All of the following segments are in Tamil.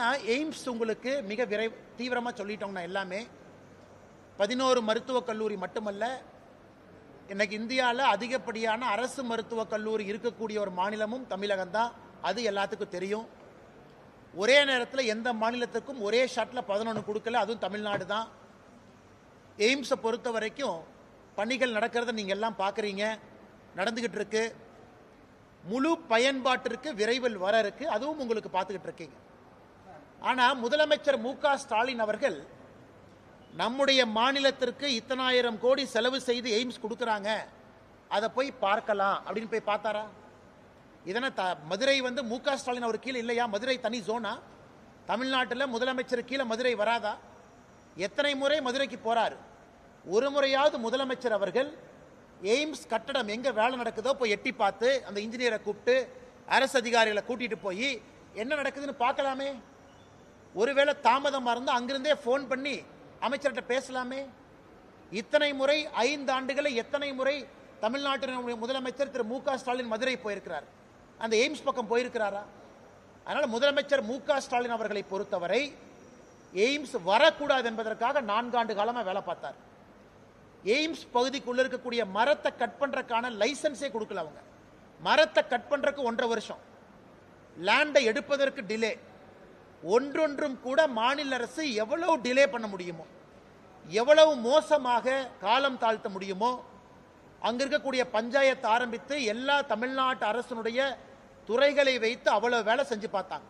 ஏன்னா எய்ம்ஸ் உங்களுக்கு மிக விரை தீவிரமாக சொல்லிட்டோம்னா எல்லாமே. பதினோரு மருத்துவக் கல்லூரி மட்டுமல்ல இன்னைக்கு இந்தியாவில் அதிகப்படியான அரசு மருத்துவக் கல்லூரி இருக்கக்கூடிய ஒரு மாநிலமும் தமிழகம் தான். அது எல்லாத்துக்கும் தெரியும். ஒரே நேரத்தில் எந்த மாநிலத்துக்கும் ஒரே ஷாட்டில் பதினொன்று கொடுக்கல அதுவும் தமிழ்நாடு தான். எய்ம்ஸை பொறுத்த வரைக்கும் பணிகள் நடக்கிறத நீங்கள் எல்லாம் பார்க்குறீங்க நடந்துக்கிட்டு இருக்கு. முழு பயன்பாட்டிற்கு விரைவில் வர இருக்கு. அதுவும் உங்களுக்கு பார்த்துக்கிட்டு இருக்கீங்க. ஆனால் முதலமைச்சர் மு க ஸ்டாலின் அவர்கள் நம்முடைய மாநிலத்திற்கு இத்தனாயிரம் கோடி செலவு செய்து எய்ம்ஸ் கொடுக்குறாங்க. அதை போய் பார்க்கலாம். அப்படின்னு போய் பார்த்தாரா? இதனை த மதுரை வந்து மு க ஸ்டாலின் அவர் கீழே இல்லையா? மதுரை தனி ஜோனா தமிழ்நாட்டில் முதலமைச்சர் கீழே மதுரை வராதா? எத்தனை முறை மதுரைக்கு போகிறார் ஒரு முறையாவது முதலமைச்சர் அவர்கள் எய்ம்ஸ் கட்டடம் எங்கே வேலை நடக்குதோ போய் எட்டி பார்த்து அந்த இன்ஜினியரை கூப்பிட்டு அரசு அதிகாரிகளை கூட்டிகிட்டு போய் என்ன நடக்குதுன்னு பார்க்கலாமே. ஒருவேளை தாமதமாக இருந்தால் அங்கிருந்தே ஃபோன் பண்ணி அமைச்சர்கிட்ட பேசலாமே? இத்தனை முறை ஐந்து ஆண்டுகளை எத்தனை முறை தமிழ்நாட்டினுடைய முதலமைச்சர் திரு மு ஸ்டாலின் மதுரை போயிருக்கிறார்? அந்த எய்ம்ஸ் பக்கம் போயிருக்கிறாரா? அதனால் முதலமைச்சர் மு ஸ்டாலின் அவர்களை பொறுத்தவரை எய்ம்ஸ் வரக்கூடாது என்பதற்காக நான்காண்டு காலமாக வேலை பார்த்தார். எய்ம்ஸ் பகுதிக்குள்ளே இருக்கக்கூடிய மரத்தை கட் பண்ணுறக்கான லைசன்ஸே கொடுக்கல அவங்க. மரத்தை கட் பண்ணுறதுக்கு ஒன்றரை வருஷம். லேண்டை எடுப்பதற்கு டிலே ஒன்றொன்றும் கூட மாநில அரசு எவ்வளவு டிலே பண்ண முடியுமோ எவ்வளவு மோசமாக காலம் தாழ்த்த முடியுமோ அங்கே இருக்கக்கூடிய பஞ்சாயத்து ஆரம்பித்து எல்லா தமிழ்நாட்டு அரசனுடைய துறைகளை வைத்து அவ்வளவு வேலை செஞ்சு பார்த்தாங்க.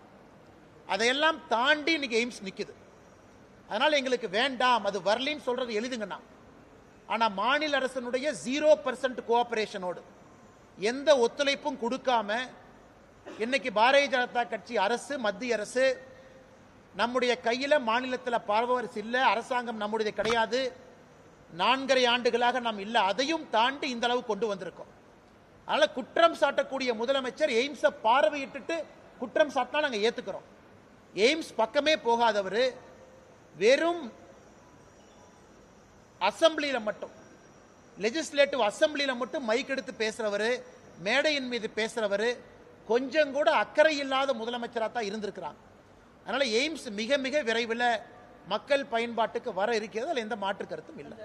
அதையெல்லாம் தாண்டி இன்னைக்கு எய்ம்ஸ் நிற்கிது அதனால் எங்களுக்கு வேண்டாம் அது வரலின்னு சொல்றது எழுதுங்கண்ணா ஆனால் மாநில அரசனுடைய ஜீரோ பர்சன்ட் கோஆபரேஷனோடு எந்த ஒத்துழைப்பும் கொடுக்காம இன்னைக்கு பாரதிய ஜனதா கட்சி அரசு மத்திய அரசு நம்முடைய கையில் மாநிலத்தில் பார்வரசு இல்லை அரசாங்கம் நம்முடைய கிடையாது. நான்கரை ஆண்டுகளாக நாம் இல்லை. அதையும் தாண்டி இந்த அளவு கொண்டு வந்திருக்கோம். அதனால் குற்றம் சாட்டக்கூடிய முதலமைச்சர் எய்ம்ஸை பார்வையிட்டுட்டு குற்றம் சாட்டினா நாங்கள் ஏற்றுக்கிறோம் எய்ம்ஸ் பக்கமே போகாதவர். வெறும் அசம்பிளியில் மட்டும் லெஜிஸ்லேட்டிவ் அசம்பிளியில் மட்டும் மைக் எடுத்து பேசுகிறவர் மேடையின் மீது பேசுகிறவர் கொஞ்சம் கூட அக்கறை இல்லாத முதலமைச்சராக தான் இருந்திருக்கிறாங்க. அதனால எய்ம்ஸ் மிக மிக விரைவில் மக்கள் பயன்பாட்டுக்கு வர இருக்கிறது. அதில் எந்த மாற்று கருத்தும் இல்லை.